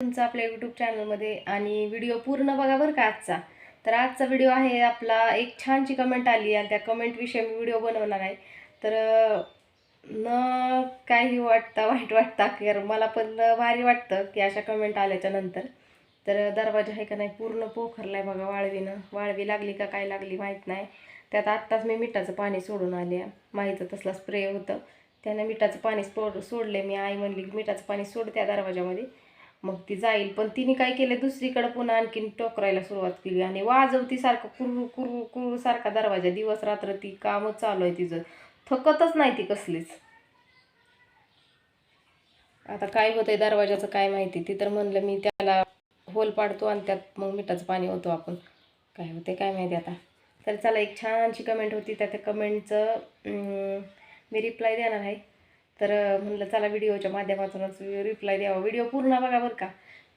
तुमचं आपल्या यूट्यूब चॅनलमध्ये आणि व्हिडिओ पूर्ण बघा बरं का आजचा. तर आजचा व्हिडिओ आहे आपला एक छानची कमेंट आली आणि त्या कमेंटविषयी मी व्हिडिओ बनवणार आहे. तर न काही वाटता वाईट वाटता की मला पण भारी वाटतं की अशा कमेंट आल्याच्यानंतर. तर दरवाजा आहे का नाही पूर्ण पोखरला आहे बघा वाळवीनं. वाळवी लागली का काय लागली माहीत नाही. त्यात आत्ताच मी मिठाचं पाणी सोडून आले. माहीचं तसला स्प्रे होतं. त्यानं मिठाचं पाणी सोड सोडले मी आई म्हणली मिठाचं पाणी सोड त्या दरवाजामध्ये. मग ती जाईल. पण तिने काय केलं दुसरीकडं पुन्हा आणखीन टोकरायला सुरुवात केली. आणि वाजवती सारखं कुरू कुरू कुरू सारखा दरवाजा. दिवस रात्र ती कामच चालू आहे तिचं. थकतच नाही ती कसलीच. आता काय होतंय दरवाजाचं काय माहिती? ती तर म्हणलं मी त्याला होल पाडतो आणि त्यात मग मिठाचं पाणी होतो आपण. काय होते काय माहिती आता. तर चला एक छानशी कमेंट होती. त्या त्या कमेंटचं मी रिप्लाय देणार आहे. तर म्हणलं चला व्हिडिओच्या माध्यमातूनच रिप्लाय द्यावा. व्हिडिओ पूर्ण बघा बरं का.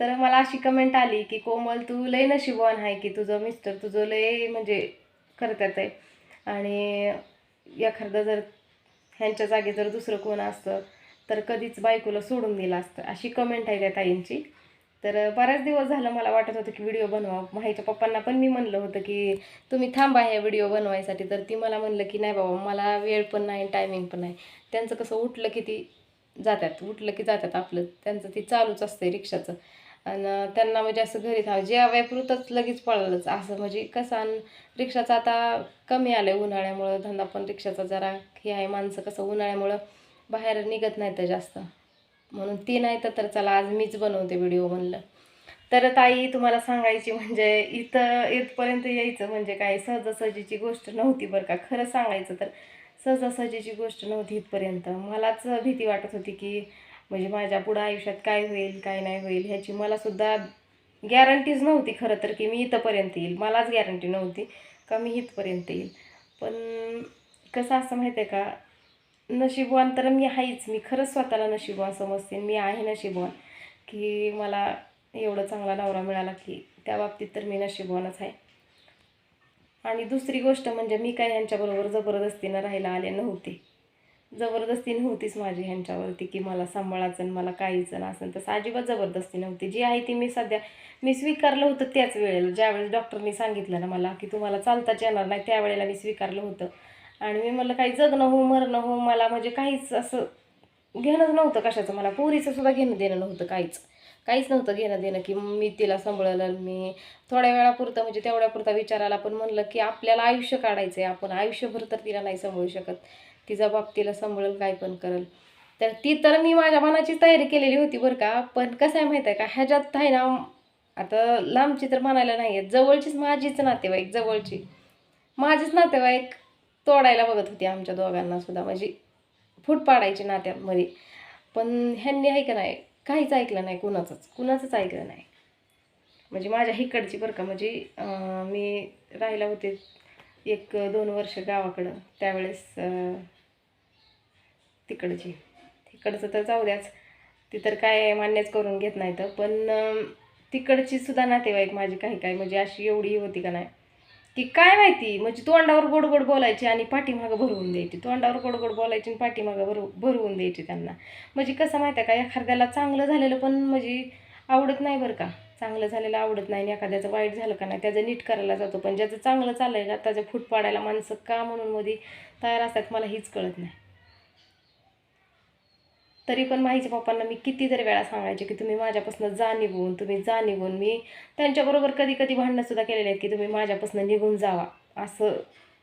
तर मला अशी कमेंट आली की कोमल तू लय नशिबवान आहे की तुझं मिस्टर तुझं लय म्हणजे करतात आहे आणि एखादं जर ह्यांच्या जागी जर दुसरं कोण असतं तर कधीच बायकोला सोडून दिलं असतं. अशी कमेंट आहे त्या ताईंची. तर बऱ्याच दिवस झालं मला वाटत होतं की व्हिडिओ बनवा माहीच्या पप्पांना पण मी म्हणलं होतं की तुम्ही थांबा ह्या व्हिडिओ बनवायसाठी. तर ती मला म्हणलं की नाही बाबा मला वेळ पण नाही टायमिंग पण नाही. त्यांचं कसं उठलं की ती जातात उठलं की जातात आपलं. त्यांचं ती चालूच असते रिक्षाचं. आणि त्यांना म्हणजे असं घरी थांब जे पुरतच लगेच पळालंच. असं म्हणजे कसं आणि रिक्षाचं आता कमी आलं आहे उन्हाळ्यामुळं. धंदा पण रिक्षाचा जरा हे आहे माणसं कसं उन्हाळ्यामुळं बाहेर निघत नाही तर जास्त. म्हणून ती नाही तर चला आज मीच बनवते व्हिडिओ म्हणलं. तर ताई तुम्हाला सांगायची म्हणजे इथं इथपर्यंत यायचं म्हणजे काय? सहजासहजीची गोष्ट नव्हती बरं का? खरं सांगायचं तर सहजासहजीची गोष्ट नव्हती इथपर्यंत. मलाच भीती वाटत होती की म्हणजे माझ्या पुढं आयुष्यात काय होईल काय नाही होईल ह्याची मलासुद्धा गॅरंटीज नव्हती खरं तर की मी इथंपर्यंत येईल. मलाच गॅरंटी नव्हती का मी इथपर्यंत येईल. पण कसं असं माहिती आहे का? नशीबवान तर मी आहेच. मी खरंच स्वतःला नशीबवान समजते मी आहे नशीबवान. की मला एवढं चांगला नवरा मिळाला की त्या बाबतीत तर मी नशीबवानच आहे. आणि दुसरी गोष्ट म्हणजे मी काय ह्यांच्याबरोबर जबरदस्तीनं राहायला आले नव्हते. जबरदस्ती नव्हतीच माझी ह्यांच्यावरती की मला सांभाळायचं आणि मला काहीच असं तसं. अजिबात जबरदस्ती नव्हती. जी आहे ती मी सध्या मी स्वीकारलं होतं त्याच वेळेला. ज्यावेळेस डॉक्टरनी सांगितलं ना मला की तुम्हाला चालताच येणार नाही त्यावेळेला मी स्वीकारलं होतं. आणि मी म्हणलं काही जगणं हो मरणं हो मला म्हणजे काहीच असं घेणंच नव्हतं कशाचं. मला पोरीचं सुद्धा घेणं देणं नव्हतं काहीच. काहीच नव्हतं घेणं देणं की मी तिला सांभाळलं मी थोड्या वेळापुरतं म्हणजे तेवढ्यापुरता विचारायला पण म्हणलं की आपल्याला आयुष्य काढायचं आहे आपण आयुष्यभर तर तिला नाही सांभाळू शकत. तिचा बाप तिला सांभाळेल काय पण करेल. तर ती तर मी माझ्या मनाची तयारी केलेली होती बरं का. पण कसं आहे माहिती आहे का? ह्याच्यात आहे ना आता लांबची तर म्हणायला नाही आहेत जवळचीच माझीच नातेवाईक जवळची. माझीच नातेवाईक तोडायला बघत होती आमच्या दोघांना सुद्धा. म्हणजे फूट पाडायची नात्यामध्ये. पण ह्यांनी आहे का नाही काहीच ऐकलं नाही कुणाचंच. कुणाचंच ऐकलं नाही. म्हणजे माझ्या हिकडची बरं का म्हणजे मी राहिला होते एक दोन वर्ष गावाकडं. त्यावेळेस तिकडची. तिकडचं तर जाऊ द्याच. ती तर काय मान्यच करून घेत नाही तर पण तिकडची सुद्धा नातेवाईक माझी काही काय म्हणजे अशी एवढी होती का नाही की काय माहिती? म्हणजे तोंडावर गोड गोड बोलायची आणि पाठीमागं भरवून द्यायची. तोंडावर गोड गोड बोलायची आणि पाठीमागं भरव भरवून द्यायची त्यांना. म्हणजे कसं माहिती आहे का एखाद्याला चांगलं झालेलं पण म्हणजे आवडत नाही बरं का. चांगलं झालेलं आवडत नाही आणि एखाद्याचं वाईट झालं का नाही त्याचं नीट करायला जातो. पण ज्याचं चांगलं चाललं आहे ना त्याचं फूट पाडायला माणसं का म्हणून मध्ये तयार असतात मला हीच कळत नाही. तरी पण माहीच्या पप्पांना मी कितीतरी वेळा सांगायचे की तुम्ही माझ्यापासून जा निघून तुम्ही जा निघून. मी त्यांच्याबरोबर कधी कधी भांडणंसुद्धा केलेले आहेत की तुम्ही माझ्यापासून निघून जावा. असं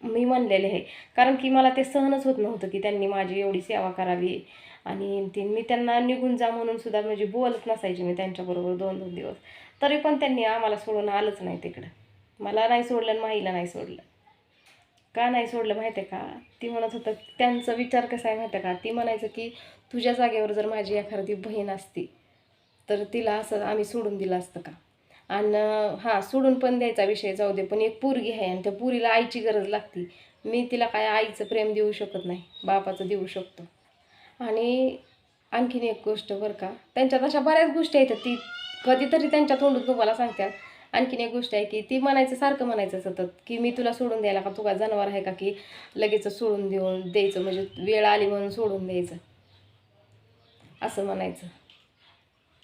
मी म्हणलेले आहे. कारण की मला ते सहनच होत नव्हतं की त्यांनी माझी एवढी सेवा करावी. आणि ती मी त्यांना निघून जा म्हणून सुद्धा म्हणजे बोलत नसायचे मी त्यांच्याबरोबर दोन दोन दिवस. तरी पण त्यांनी आम्हाला सोडून आलंच नाही तिकडं. मला नाही सोडलं आणि माईला नाही सोडलं. का नाही सोडलं माहिती आहे का? ती म्हणत होतं त्यांचा विचार कसा आहे माहिती आहे का? ती म्हणायचं की तुझ्या जागेवर जर माझी एखादी बहीण असती तर तिला असं आम्ही सोडून दिलं असतं का? आणि हां सोडून पण द्यायचा विषय जाऊ दे पण एक पोरगी आहे आणि त्या पुरीला आईची गरज लागती. मी तिला काय आईचं प्रेम देऊ शकत नाही बापाचं देऊ शकतो. आणि आणखीन एक गोष्ट बरं का त्यांच्यात अशा बऱ्याच गोष्टी आहेत ती कधीतरी त्यांच्या तोंडून तुम्हाला सांगतात. आणखीन एक गोष्ट आहे की ती म्हणायचं सारखं म्हणायचं सतत की मी तुला सोडून द्यायला का? तुका जनावर आहे का की लगेच सोडून देऊन द्यायचं? म्हणजे वेळ आली म्हणून सोडून द्यायचं. असं म्हणायचं.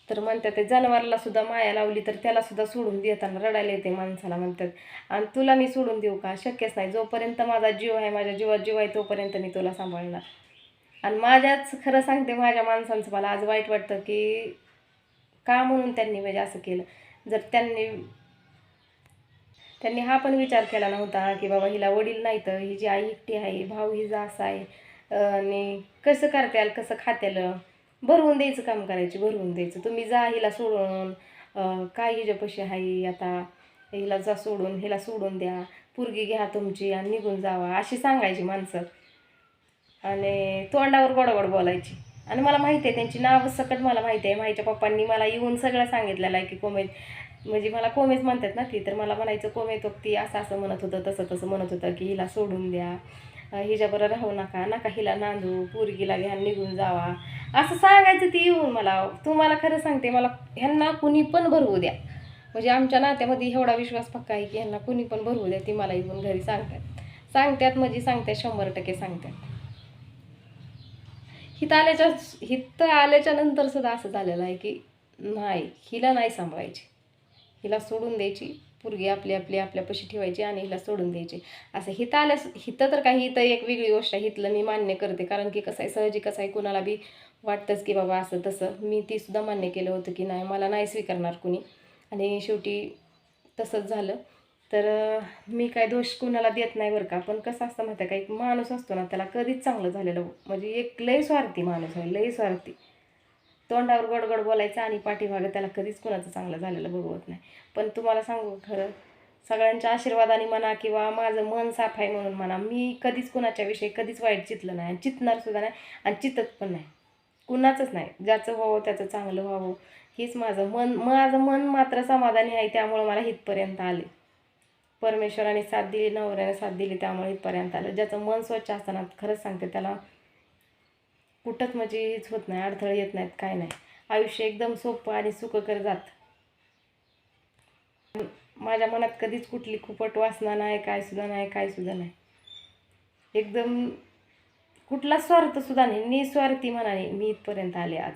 तर म्हणतात ते जनावराला सुद्धा माया लावली तर त्याला सुद्धा सोडून देताना रडायला येते माणसाला म्हणतात. आणि तुला मी सोडून देऊ का? शक्यच नाही. जोपर्यंत माझा जीव आहे माझ्या जीवात जीव आहे तोपर्यंत मी तुला सांभाळणार. आणि माझ्याच खरं सांगते माझ्या माणसांचं मला आज वाईट वाटतं की का म्हणून त्यांनी म्हणजे असं केलं? जर त्यांनी त्यांनी हा पण विचार केला नव्हता की बाबा हिला वडील नाही तर हिची आई एकटी आहे भाऊ हिचा असा आहे आणि कसं करत्याल कसं खात्याल? भरवून द्यायचं काम करायची भरवून द्यायचं. तुम्ही जा हिला सोडून काय हिच्यापाशी आहे आता? हिला जा सोडून हिला सोडून द्या. पुरगी घ्या तुमची आणि निघून जावा अशी सांगायची माणसं. आणि तोंडावर गोडगोड बोलायची. आणि मला माहिती आहे त्यांची नाव सकट मला माहिती आहे. माझ्या पप्पांनी मला येऊन सगळं सांगितलेलं आहे की कोमेद म्हणजे मला कोमेच म्हणतात ना ती तर मला म्हणायचं कोमेत ती असं असं म्हणत होतं तसं तसं म्हणत होतं की हिला सोडून द्या. हिच्याबरोबर राहू नका नका हिला नांदू पोरगीला घ्या निघून जावा. असं सांगायचं ती येऊन मला. तुम्हाला खरं सांगते मला ह्यांना कुणी पण भरवू द्या. म्हणजे आमच्या नात्यामध्ये एवढा विश्वास पक्का आहे की ह्यांना कुणी पण भरवू द्या ती मला येऊन घरी सांगतात. सांगतात म्हणजे सांगतात शंभर टक्के सांगतात. हिथं आल्याच्या हित आल्याच्यानंतर सुद्धा असं झालेलं आहे की नाही हिला नाही सांभाळायची. हिला सोडून द्यायची. पोरगी आपली आपली आपल्यापाशी ठेवायची आणि हिला सोडून द्यायची. असं हिथं आल्यास हिथं तर काही इथं एक वेगळी गोष्ट आहे. हिथलं मी मान्य करते. कारण की कसं आहे सहजिक कसं आहे कुणाला बी वाटतंच की बाबा असं तसं. मी ती सुद्धा मान्य केलं होतं की नाही मला नाही स्वीकारणार कुणी. आणि शेवटी तसंच झालं. तर मी काय दोष कुणाला देत नाही बरं का. पण कसं असतं माहिती आहे का? एक माणूस असतो ना त्याला कधीच चांगलं झालेलं म्हणजे एक लय स्वार्थी माणूस आहे लय स्वार्थी. तोंडावर गडगड बोलायचं आणि पाठीमागं त्याला कधीच कुणाचं चांगलं झालेलं बघवत नाही. पण तुम्हाला सांगू खरं? सगळ्यांच्या आशीर्वादाने म्हणा किंवा माझं मन साफ आहे म्हणून म्हणा मी कधीच कुणाच्या विषयी कधीच वाईट चितलं नाही आणि चितणार सुद्धा नाही आणि चितत पण नाही. कुणाचंच नाही. ज्याचं व्हावं त्याचं चांगलं व्हावं. हीच माझं मन माझं मन मात्र समाधानी आहे त्यामुळं मला इथपर्यंत आले. परमेश्वराने साथ दिली नवऱ्याने साथ दिली त्यामुळे इथपर्यंत आलं. ज्याचं मन स्वच्छ असताना खरंच सांगते त्याला कुठंच म्हणजे हेच होत नाही अडथळे येत नाहीत काय नाही. आयुष्य एकदम सोपं आणि सुखकर जात. माझ्या मनात कधीच कुठली खुपट वासना नाही काय सुद्धा नाही काय सुद्धा नाही. एकदम कुठला स्वार्थ सुद्धा नाही निस्वार्थी मनाने मी इथपर्यंत आले आज.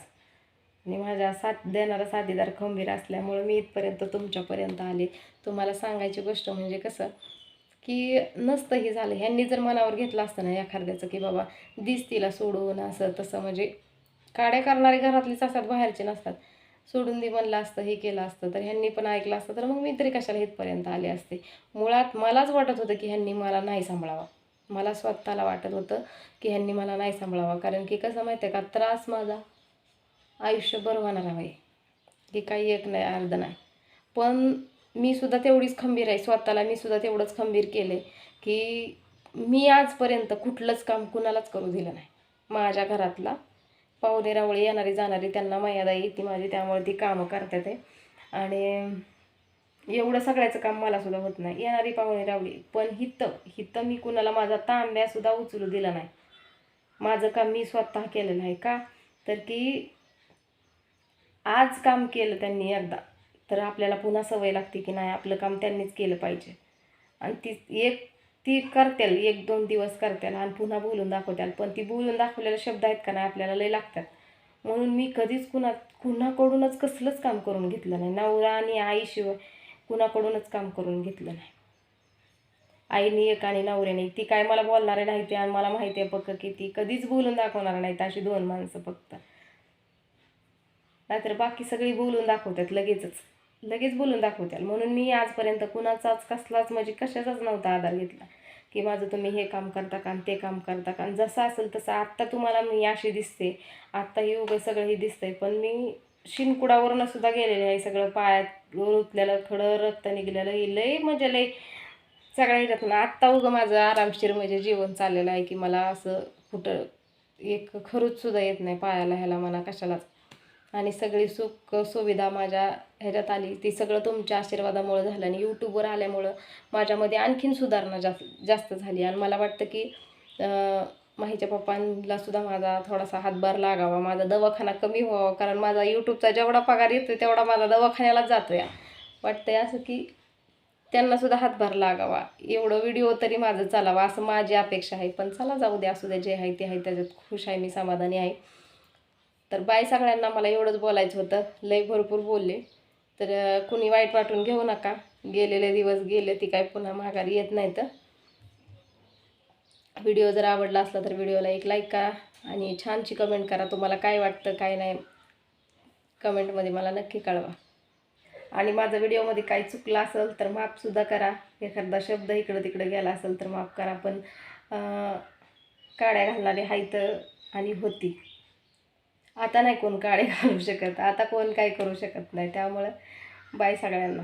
आणि माझ्या साथ देणारा साथीदार खंबीर असल्यामुळं मी इथपर्यंत तुमच्यापर्यंत आले. तुम्हाला सांगायची गोष्ट म्हणजे कसं की नसतं हे झालं. ह्यांनी जर मनावर घेतलं असतं ना एखाद्याचं की बाबा दिस तिला सोडून असं तसं म्हणजे काड्या करणारे घरातलीच असतात बाहेरचे नसतात. सोडून दे म्हणलं असतं हे केलं असतं तर ह्यांनी पण ऐकलं असतं तर मग मी तरी कशाला इथपर्यंत आले असते? मुळात मलाच वाटत होतं की ह्यांनी मला नाही सांभाळावा. मला स्वतःला वाटत होतं की ह्यांनी मला नाही सांभाळावा. कारण की कसं माहिती आहे का? त्रास माझा आयुष्यभर होणार आहे. की काही एक नाही अर्ध नाही. पण मी सुद्धा तेवढीच खंबीर आहे स्वतःला मी सुद्धा तेवढंच खंबीर केले की मी आजपर्यंत कुठलंच काम कुणालाच करू दिलं नाही. माझ्या घरातला पाहुणे रावळे येणारी जाणारी त्यांना मर्यादा येते माझी त्यामुळे ती कामं करतात आहे आणि एवढं सगळ्याचं काम मला सुद्धा होत नाही. येणारी पाहुणे रावळी पण हिथं हिथं मी कुणाला माझा तांब्यासुद्धा उचलू दिला नाही. माझं काम मी स्वतः केलेलं आहे का? तर की आज काम केलं त्यांनी एकदा. तर आपल्याला पुन्हा सवय लागते की नाही आपलं काम त्यांनीच केलं पाहिजे. आणि ती एक ती करत्याल एक दोन दिवस करत्याल आणि पुन्हा बोलून दाखवत्याल. पण ती बोलून दाखवलेले शब्द आहेत का नाही आपल्याला लय लागतात. म्हणून मी कधीच कुणा कुणाकडूनच कसलंच काम करून घेतलं नाही. नवरा आणि आईशिवाय कुणाकडूनच काम करून घेतलं नाही. आईने एक आणि नवऱ्याने. ती काय मला बोलणारे नाही ते आणि मला माहिती आहे पक्क की ती कधीच बोलून दाखवणार नाहीत अशी दोन माणसं फक्त. नाहीतर बाकी सगळी बोलून दाखवतात लगेचच. लगेच बोलून दाखवतात म्हणून मी आजपर्यंत कुणाचाच कसलाच म्हणजे कशाचाच नव्हता आधार घेतला. की माझं तुम्ही हे काम करता का आणि ते काम करता का. आणि जसं असेल तसं आत्ता तुम्हाला मी अशी दिसते. आत्ता हे उभं सगळं हे दिसतंय. पण मी शिनकुडावरनं सुद्धा गेलेले आहे सगळं पायात रुतलेलं खडं रक्त निघलेलं हे लय म्हणजे लय सगळ्या ह्याच्यातून आत्ता उगं माझं आरामशीर म्हणजे जीवन चाललेलं आहे की मला असं कुठं एक खरूच सुद्धा येत नाही पायाला ह्याला मला कशालाच. आणि सगळी सुख सुविधा माझ्या ह्याच्यात आली. ती सगळं तुमच्या आशीर्वादामुळं झालं आणि यूट्यूबवर आल्यामुळं माझ्यामध्ये आणखीन सुधारणा जास्त जास्त झाली. आणि मला वाटतं की माहीच्या पप्पांना सुद्धा माझा थोडासा हातभार लागावा. माझा दवाखाना कमी व्हावा. कारण माझा यूट्यूबचा जेवढा पगार येतो तेवढा माझा दवाखान्यालाच जातो या आहे असं की त्यांनासुद्धा हातभार लागावा. एवढं व्हिडिओ तरी माझं चालावा. असं माझी अपेक्षा आहे. पण चला जाऊ दे असू दे. जे आहे ते आहे. त्याच्यात खुश आहे मी समाधानी आहे. तर बाय सगळ्यांना मला एवढंच बोलायचं होतं. लय भरपूर बोलले. तर कुणी वाईट वाटून घेऊ नका. गेलेले दिवस गेले ती काय पुन्हा माघारी येत नाही तर. व्हिडिओ जर आवडला असला तर व्हिडिओला एक लाईक करा आणि छानशी कमेंट करा तुम्हाला काय वाटतं काय नाही. कमेंटमध्ये मला नक्की कळवा. आणि माझा व्हिडिओमध्ये काही चुकलं असेल तर माफसुद्धा करा. एखादा शब्द इकडं तिकडं गेला असेल तर माफ करा. पण काड्या घालणारे हायत आणि होती. आता नाही कोण काळे घालू शकत आता कोण काही करू शकत नाही त्यामुळं बाय सगळ्यांना.